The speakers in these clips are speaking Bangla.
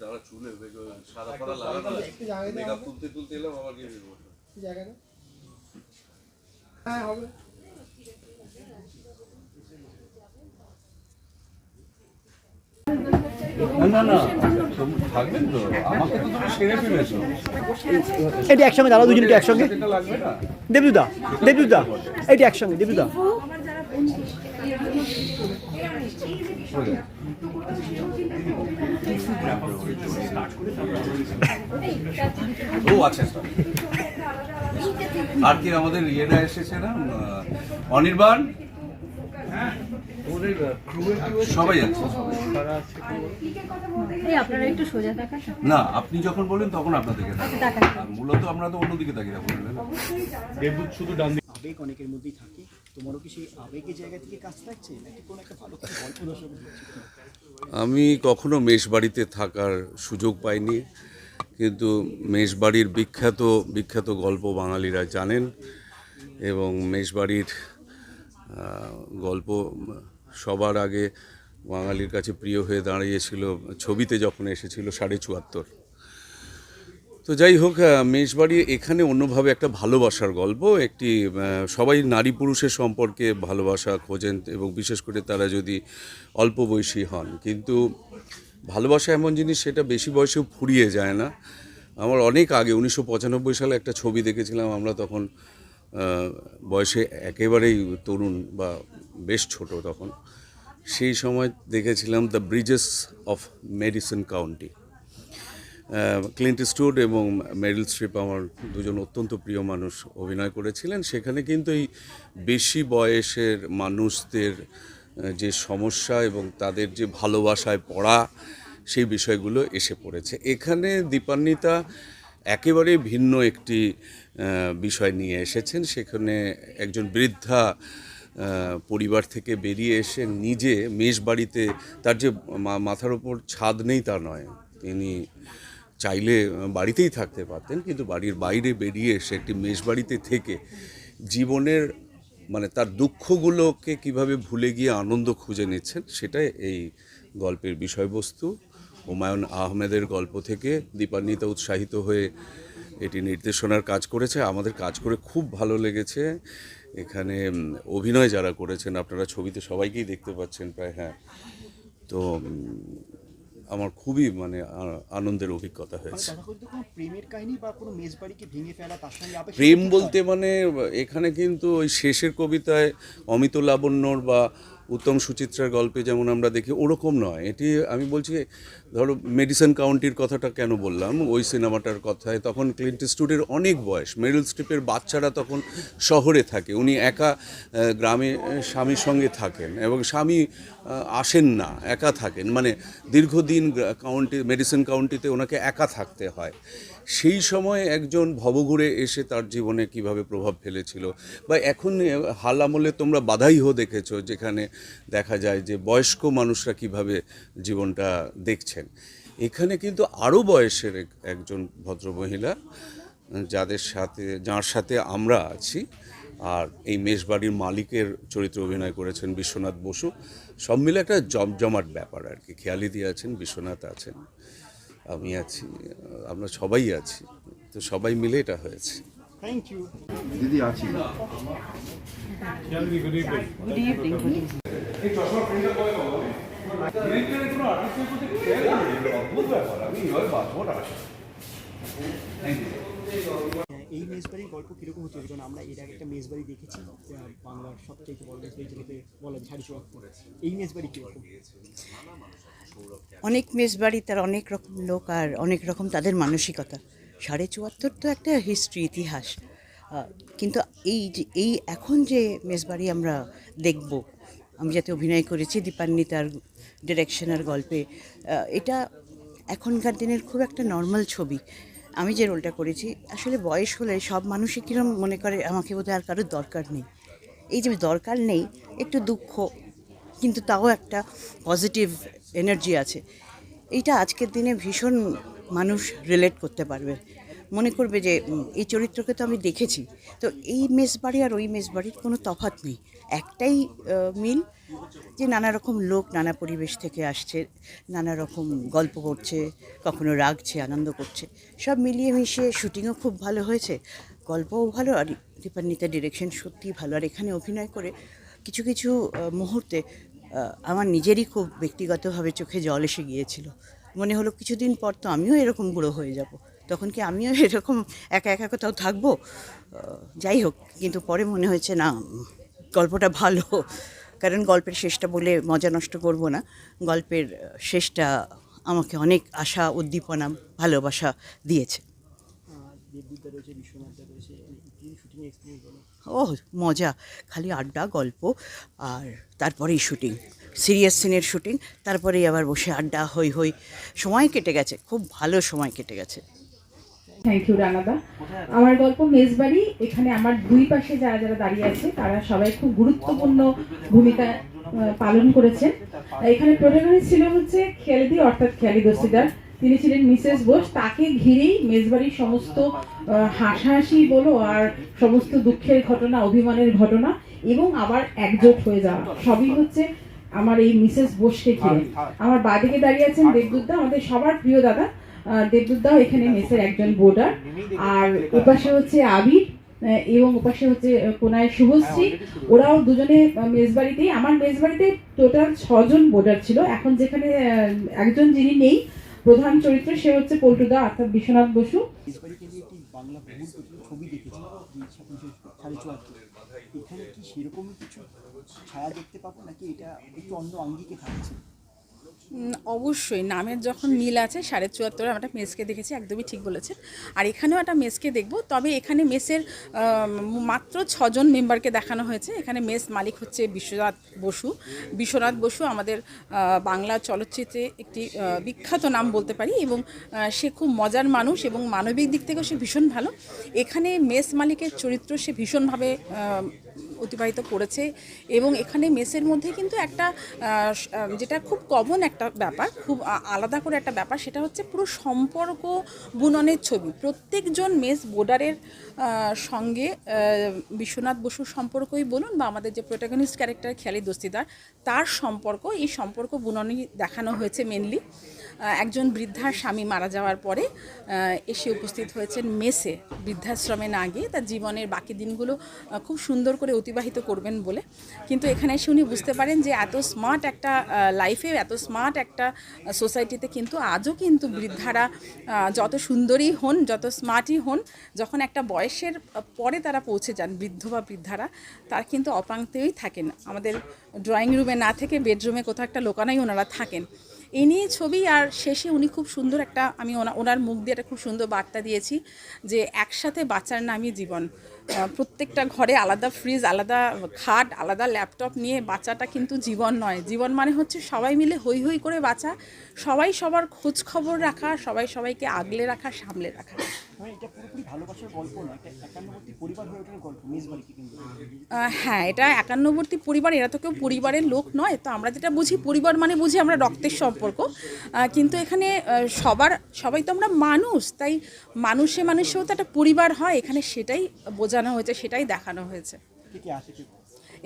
দাঁড়া চুলে বেগ- সাদা ফাদা লাগানো মেকআপ তুলতে তুলতে এলাম আবার গিয়ে জায়গাটা হ্যাঁ হবে। না না না থাকবেন তো। আমাকে তো তুমি সেরে ফেলেছো। এটি একসঙ্গে দাঁড়াও দুজনকে একসঙ্গে। দেবদুদা দেবদুদা এটি একসঙ্গে দেবদুদা ও আচ্ছা. আর কি আমাদের ইয়েরা এসেছে না? অনির্বাণ? সবাই আছে এই আপনারা একটু সোজা থাকা না আপনি যখন বলেন তখন আপনাদেরকে। আর মূলত আমরা তো অন্যদিকে তাকিয়ে রাখব আবেগ অনেকের মধ্যেই থাকে। আমি কখনো মেষবাড়িতে থাকার সুযোগ পাইনি, কিন্তু মেষবাড়ির বিখ্যাত বিখ্যাত গল্প বাঙালিরা জানেন এবং মেষবাড়ির গল্প সবার আগে বাঙালির কাছে প্রিয় হয়ে দাঁড়িয়েছিল, ছবিতে যখন এসেছিল সাড়ে চুয়াত্তর। তো যাই হোক মেষবাড়ি এখানে অন্যভাবে একটা ভালোবাসার গল্প। একটি সবাই নারী পুরুষের সম্পর্কে ভালোবাসা খোঁজেন এবং বিশেষ করে তারা যদি অল্প বয়সী হন। কিন্তু ভালোবাসা এমন জিনিস, সেটা বেশি বয়সেও ফুরিয়ে যায় না। আমার অনেক আগে, উনিশশো পঁচানব্বই সালে একটা ছবি দেখেছিলাম, আমরা তখন বয়সে একেবারেই তরুণ বা বেশ ছোট তখন। সেই সময় দেখেছিলাম the bridges of Madison County Clint Eastwood এবং মেরিল স্ট্রিপ আমার দুজন অত্যন্ত প্রিয় মানুষ অভিনয় করেছিলেন। সেখানে কিন্তু এই বেশি বয়সের মানুষদের যে সমস্যা এবং তাদের যে ভালোবাসায় পড়া সেই বিষয়গুলো এসে পড়েছে। এখানে দীপান্বিতা একেবারে ভিন্ন একটি বিষয় নিয়ে এসেছেন। সেখানে একজন বৃদ্ধা পরিবার থেকে বেরিয়ে এসে নিজে মেষ বাড়িতে তার যে মাথার ওপর ছাদ নেই তা নয়। তিনি চাইলে বাড়িতেই থাকতে পারতেন, কিন্তু বাড়ির বাইরে বেরিয়ে এসে একটি মেষ বাড়িতে থেকে জীবনের মানে তার দুঃখগুলোকে কীভাবে ভুলে গিয়ে আনন্দ খুঁজে নিচ্ছেন, সেটাই এই গল্পের বিষয়বস্তু। হুমায়ুন আহমেদের গল্প থেকে দীপান্বিতা উৎসাহিত হয়ে এটি নির্দেশনার কাজ করেছে। আমাদের কাজ করে খুব ভালো লেগেছে। এখানে অভিনয় যারা করেছেন, আপনারা ছবিতে সবাইকেই দেখতে পাচ্ছেন প্রায় হ্যাঁ। তো আমার খুবই মানে আনন্দের অভিজ্ঞতা হয়েছে। সঙ্গে আবেগ প্রেম বলতে মানে এখানে কিন্তু ওই শেষের কবিতায় অমিত লাবণ্যর বা উত্তম সুচিত্রার গল্পে যেমন আমরা দেখি, ওরকম নয়। এটি আমি বলছি, ধরো মেডিসিন কাউন্টির কথাটা কেন বললাম? ওই সিনেমাটার কথায়, তখন ক্লিন্ট স্টুডের অনেক বয়স। মেরিল স্ট্রিপের বাচ্চারা তখন শহরে থাকে। উনি একা গ্রামে স্বামীর সঙ্গে থাকেন এবং স্বামী আসেন না, একা থাকেন। মানে দীর্ঘদিন কাউন্টি মেডিসিন কাউন্টিতে ওনাকে একা থাকতে হয়। সেই সময় একজন ভবঘুরে এসে তার জীবনে কীভাবে প্রভাব ফেলেছিল? বা এখন হাল আমলে তোমরা বাধাই হো দেখেছ, যেখানে দেখা যায় যে বয়স্ক মানুষরা কীভাবে জীবনটা দেখছেন। এখানে কিন্তু আরও বয়সের এক- একজন ভদ্রমহিলা, যাদের সাথে, যার সাথে আমরা আছি। আর এই মেষবাড়ির মালিকের চরিত্রে অভিনয় করেছেন বিশ্বনাথ বসু। সব মিলে একটা জমজমাট ব্যাপার আর কি। খেয়ালি দিয়ে আছেন, বিশ্বনাথ আছেন। আমি আছি আমরা সবাই আছি তো সবাই মিলে এটা হয়েছে। থ্যাংক ইউ দিদি আছি। এই মেজবাড়ির গল্প কীরকম হতে? কারণ আমরা এর আগে একটা মেজবাড়ি দেখেছি বাংলার সবচেয়ে বড় মেজবাড়ি যেটাকে বলা চুয়াত্তর এই মেজবাড়ি কীরকম? অনেক মেজবাড়ি তার অনেক রকম লোক আর অনেক রকম তাদের মানসিকতা। সাড়ে চুয়াত্তর তো একটা হিস্ট্রি ইতিহাস। কিন্তু এই যে, এই এখন যে মেজবাড়ি আমরা দেখব, আমি যাতে অভিনয় করেছি দীপান্বিতার ডিরেকশনের গল্পে এটা এখনকার দিনের খুব একটা নর্মাল ছবি। আমি যে রোলটা করেছি, আসলে বয়স হলে সব মানুষই কীরকম মনে করে, আমাকে বোধহয় আর কারোর দরকার নেই। এই যে দরকার নেই, একটু দুঃখ, কিন্তু তাও একটা পজিটিভ এনার্জি আছে। এইটা আজকের দিনে ভীষণ মানুষ রিলেট করতে পারবে। মনে করবে যে এই চরিত্রকে তো আমি দেখেছি। তো এই মেজবাড়ি আর ওই মেজবাড়ির কোনো তফাৎ নেই। একটাই মিল যে নানা রকম লোক নানা পরিবেশ থেকে আসছে, নানা রকম গল্প করছে, কখনো রাগছে, আনন্দ করছে, সব মিলিয়ে মিশিয়ে শুটিংও খুব ভালো হয়েছে। গল্পও ভালো আর দীপান্বিতার ডিরেকশন সত্যিই ভালো। আর এখানে অভিনয় করে কিছু কিছু মুহূর্তে আমার নিজেরই খুব ব্যক্তিগতভাবে চোখে জল এসে গিয়েছিল। মনে হলো কিছুদিন পর তো আমিও এরকম বুড়ো হয়ে যাব। তখন কি আমিও এরকম একা একা কোথাও থাকব? যাই হোক, কিন্তু পরে মনে হয়েছে, না, গল্পটা ভালো। কারণ গল্পের শেষটা বলে মজা নষ্ট করব না। গল্পের শেষটা আমাকে অনেক আশা, উদ্দীপনা, ভালোবাসা দিয়েছে। ও, মজা। খালি আড্ডা, গল্প আর তারপরেই শুটিং। সিরিয়াস সিনের শুটিং, তারপরেই আবার বসে আড্ডা হই হই সময় কেটে গেছে, খুব ভালো সময় কেটে গেছে। থ্যাংক ইউ রানাদা। আমার গল্প মেজবাড়ি, এখানে আমার দুই পাশে যারা যারা দাঁড়িয়ে আছে, তারা সবাই খুব গুরুত্বপূর্ণ ভূমিকা পালন করেছেন। এখানে প্রোটাগনিস্ট ছিল হচ্ছে খেয়ালিদি অর্থাৎ খেয়ালি দস্তিদার। তিনি ছিলেন মিসেস বোস। তাকে ঘিরেই মেজবাড়ির সমস্ত হাসাহাসি বলো আর সমস্ত দুঃখের ঘটনা, অভিমানের ঘটনা, এবং আবার একজোট হয়ে যাওয়া। সবই হচ্ছে আমার এই মিসেস বোসকে ঘিরে। আমার বাদিকে দাঁড়িয়ে আছেন দেবদুদ্দা আমাদের সবার প্রিয় দাদা। দেবদুদ্দাও এখানে মেসের একজন বোর্ডার। আর ওপাশে হচ্ছে আবির এবং ওপাশে হচ্ছে কোনায় শুভশ্রী ওরাও দুজনে মেজবাড়িতেই। আমার মেজবাড়িতে টোটাল ছজন বোর্ডার ছিল। এখন যেখানে একজন যিনি নেই, প্রধান চরিত্র, সে হচ্ছে পল্টুদা অর্থাৎ বিশ্বনাথ বসু। ছবি দেখেছি এখানে কি সেরকমই কিছু ছায়া দেখতে পাবো নাকি এটা একটু অন্য আঙ্গিকে থাকছে? অবশ্যই, নামের যখন মিল আছে, সাড়ে চুয়াত্তরে আমরা মেসকে দেখেছি, একদমই ঠিক বলেছেন। আর এখানেও একটা মেসকে দেখব, তবে এখানে মেসের মাত্র ছজন মেম্বারকে দেখানো হয়েছে। এখানে মেস মালিক হচ্ছে বিশ্বনাথ বসু। বিশ্বনাথ বসু আমাদের বাংলা চলচ্চিত্রে একটি বিখ্যাত নাম বলতে পারি এবং সে খুব মজার মানুষ এবং মানবিক দিক থেকেও সে ভীষণ ভালো। এখানে মেস মালিকের চরিত্র সে ভীষণভাবে অতিবাহিত করেছে এবং এখানে মেসের মধ্যে কিন্তু একটা যেটা খুব কমন একটা ব্যাপার, খুব আলাদা করে একটা ব্যাপার, সেটা হচ্ছে পুরো সম্পর্ক বুননের ছবি। প্রত্যেকজন মেস বোর্ডারের সঙ্গে বিশ্বনাথ বসুর সম্পর্কই বলুন বা আমাদের যে প্রোটাগনিস্ট ক্যারেক্টার খেয়ালি দস্তিদার, তার সম্পর্ক, এই সম্পর্ক বুননই দেখানো হয়েছে মেনলি একজন বৃদ্ধার স্বামী মারা যাওয়ার পরে এসে উপস্থিত হয়েছেন মেসে। বৃদ্ধাশ্রমে না গিয়ে তার জীবনের বাকি দিনগুলো খুব সুন্দর করে অতিবাহিত করবেন বলে। কিন্তু এখানে এসে উনি বুঝতে পারেন যে এত স্মার্ট একটা লাইফে এত স্মার্ট একটা সোসাইটিতে কিন্তু আজও কিন্তু বৃদ্ধারা যত সুন্দরী হন, যত স্মার্টই হন, যখন একটা বয়সের পরে তারা পৌঁছে যান বৃদ্ধ বা বৃদ্ধারা, তার কিন্তু অপাঙ্ক্তেই থাকেন। আমাদের ড্রয়িং রুমে না থেকে বেডরুমে কোথাও একটা লোকানাই ওনারা থাকেন। এই নিয়ে ছবি আর শেষে উনি খুব সুন্দর একটা, আমি ওনা- ওনার মুখ দিয়ে একটা খুব সুন্দর বার্তা দিয়েছি যে একসাথে বাঁচার নামই জীবন। প্রত্যেকটা ঘরে আলাদা ফ্রিজ আলাদা খাট, আলাদা ল্যাপটপ নিয়ে বাচ্চাটা কিন্তু জীবন নয়। জীবন মানে হচ্ছে সবাই মিলে হই হই করে বাঁচা, সবাই সবার খোঁজ খবর রাখা, সবাই সবাইকে আগলে রাখা, সামলে রাখা। হয়ে হ্যাঁ এটা একান্নবর্তী পরিবার এরা তো কেউ পরিবারের লোক নয় তো আমরা যেটা বুঝি পরিবার মানে বুঝি আমরা রক্তের সম্পর্ক। কিন্তু এখানে সবার সবাই তো আমরা মানুষ তাই মানুষে মানুষেও তো একটা পরিবার হয় এখানে সেটাই বোঝানো হয়েছে সেটাই দেখানো হয়েছে। কে কে আছে? কে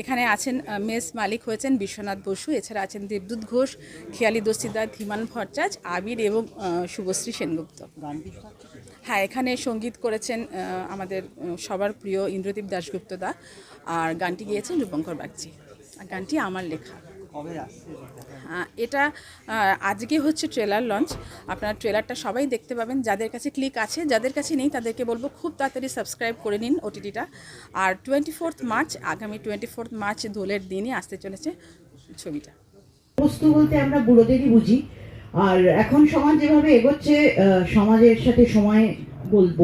এখানে আছেন মেস মালিক হয়েছেন বিশ্বনাথ বসু, এছাড়া আছেন দেবদূত ঘোষ, খেয়ালি দস্তিদার ধীমান ভট্টাচ, আবির এবং শুভশ্রী সেনগুপ্ত। হ্যাঁ এখানে সংগীত করেছেন আমাদের সবার প্রিয় ইন্দ্রদীপ দাশগুপ্ত দা আর গানটি গিয়েছেন রূপঙ্কর বাগচি। আর গানটি আমার লেখা। এটা আজকে হচ্ছে ট্রেলার লঞ্চ আপনার ট্রেলারটা সবাই দেখতে পাবেন। যাদের কাছে ক্লিক আছে যাদের কাছে নেই তাদেরকে বলব খুব তাড়াতাড়ি সাবস্ক্রাইব করে নিন ওটিটিটা আর টোয়েন্টি ফোর্থ মার্চ আগামী টোয়েন্টি ফোর্থ মার্চ দোলের দিনই আসতে চলেছে ছবিটা। বস্তু বলতে আমরা বুড়োদেরই বুঝি। আর এখন সমাজ যেভাবে এগোচ্ছে সমাজের সাথে সময় বলব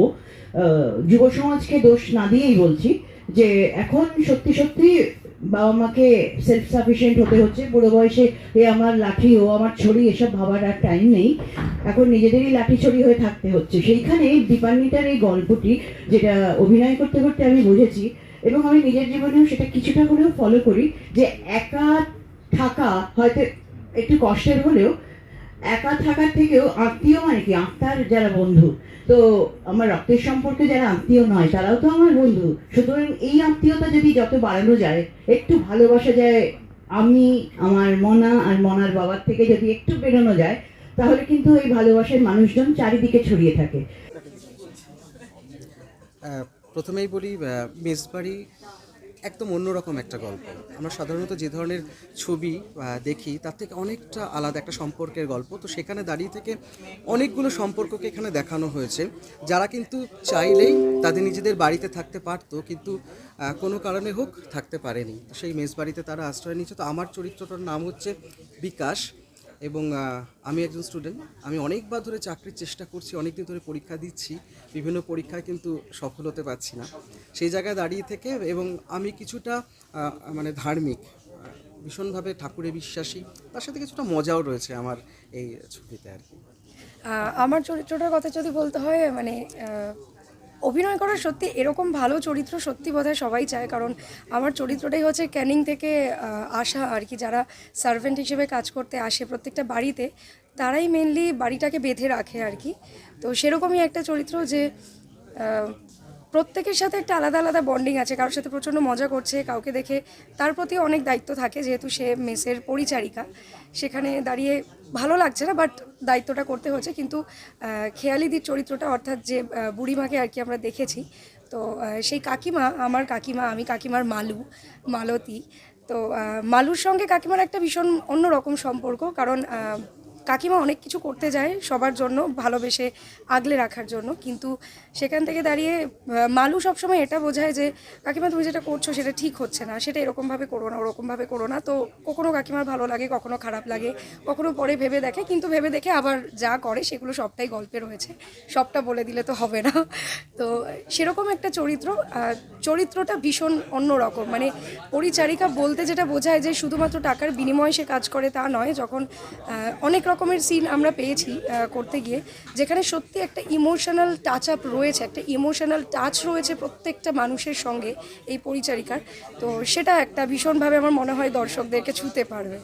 যুব সমাজকে দোষ না দিয়েই বলছি যে এখন সত্যি সত্যি বাবা মাকে সেলফ সাফিসিয়েন্ট হতে হচ্ছে। বুড়ো বয়সে এ আমার লাঠি, ও আমার ছড়ি, এসব ভাবার আর টাইম নেই। এখন নিজেদেরই লাঠি ছড়ি হয়ে থাকতে হচ্ছে। সেইখানে দীপান্বিতার এই গল্পটি, যেটা অভিনয় করতে করতে আমি বুঝেছি, এবং আমি নিজের জীবনেও সেটা কিছুটা হলেও ফলো করি যে একা থাকা হয়তো একটু কষ্টের হলেও একা থাকার থেকেও আত্মীয় মানে কি? আত্মার যারা বন্ধু। তো আমার রক্তের সম্পর্কে যারা আত্মীয় নয়, তারাও তো আমার বন্ধু। সুতরাং এই আত্মীয়তা যদি যত বাড়ানো যায়, একটু ভালোবাসা যায় আমি, আমার মনা আর মনার বাবার থেকে যদি একটু বেরোনো যায়, তাহলে কিন্তু এই ভালোবাসার মানুষজন চারিদিকে ছড়িয়ে থাকে। প্রথমেই বলি মেজবাড়ি একদম অন্যরকম একটা গল্প। আমরা সাধারণত যে ধরনের ছবি দেখি, তার থেকে অনেকটা আলাদা একটা সম্পর্কের গল্প। তো সেখানে দাঁড়িয়ে থেকে অনেকগুলো সম্পর্ককে এখানে দেখানো হয়েছে। যারা কিন্তু চাইলেই তাদের নিজেদের বাড়িতে থাকতে পারতো, কিন্তু কোনো কারণে হোক থাকতে পারেনি। সেই মেজবাড়িতে তারা আশ্রয় নিচ্ছে তো আমার চরিত্রটার নাম হচ্ছে বিকাশ। এবং আমি একজন স্টুডেন্ট আমি অনেকবার ধরে চাকরির চেষ্টা করছি অনেক দিন ধরে পরীক্ষা দিচ্ছি, বিভিন্ন পরীক্ষায় কিন্তু সফল হতে পারছি না। সেই জায়গায় দাঁড়িয়ে থেকে এবং আমি কিছুটা মানে ধার্মিক, ভীষণভাবে ঠাকুরে বিশ্বাসী, তার সাথে কিছুটা মজাও রয়েছে আমার এই ছবিতে আর কি। আমার চরিত্রটার কথা যদি বলতে হয় মানে অভিনয় করার সত্যি এরকম ভালো চরিত্র সত্যি বোধহয় সবাই চায়, কারণ আমার চরিত্রটাই হচ্ছে ক্যানিং থেকে আসা আর কি, যারা সার্ভেন্ট হিসেবে কাজ করতে আসে প্রত্যেকটা বাড়িতে, তারাই মেনলি বাড়িটাকে বেঁধে রাখে আর কি। তো সেরকমই একটা চরিত্র যে প্রত্যেকের সাথে একটা আলাদা আলাদা বন্ডিং আছে, কারোর সাথে প্রচণ্ড মজা করছে, কাউকে দেখে তার প্রতি অনেক দায়িত্ব থাকে, যেহেতু সে মেসের পরিচারিকা। সেখানে দাঁড়িয়ে ভালো লাগছে না বাট দায়িত্বটা করতে হচ্ছে, কিন্তু খেয়ালিদির চরিত্রটা অর্থাৎ যে বুড়িমাকে আর কি আমরা দেখেছি, তো সেই কাকিমা, আমার কাকিমা, আমি কাকিমার মালু, মালতী। তো মালুর সঙ্গে কাকিমার একটা ভীষণ অন্যরকম সম্পর্ক, কারণ কাকিমা অনেক কিছু করতে যায় সবার জন্য, ভালোবেসে আগলে রাখার জন্য। কিন্তু সেখান থেকে দাঁড়িয়ে মালু সবসময় এটা বোঝায় যে, কাকিমা, তুমি যেটা করছ সেটা ঠিক হচ্ছে না, সেটা এরকমভাবে করো না, ওরকমভাবে করো না। তো কখনো কাকিমার ভালো লাগে, কখনো খারাপ লাগে, কখনো পরে ভেবে দেখে, কিন্তু ভেবে দেখে আবার যা করে সেগুলো সবটাই গল্পে রয়েছে। সবটা বলে দিলে তো হবে না। তো সেরকম একটা চরিত্র চরিত্রটা ভীষণ অন্যরকম। মানে পরিচারিকা বলতে যেটা বোঝায় যে, শুধুমাত্র টাকার বিনিময়ে সে কাজ করে তা নয়, যখন অনেক রকমের সিন আমরা পেয়েছি করতে গিয়ে, যেখানে সত্যি একটা ইমোশনাল টাচ আপ রয়েছে, একটা ইমোশনাল টাচ রয়েছে প্রত্যেকটা মানুষের সঙ্গে এই পরিচারিকার। তো সেটা একটা ভীষণভাবে আমার মনে হয় দর্শকদেরকে ছুতে পারবে।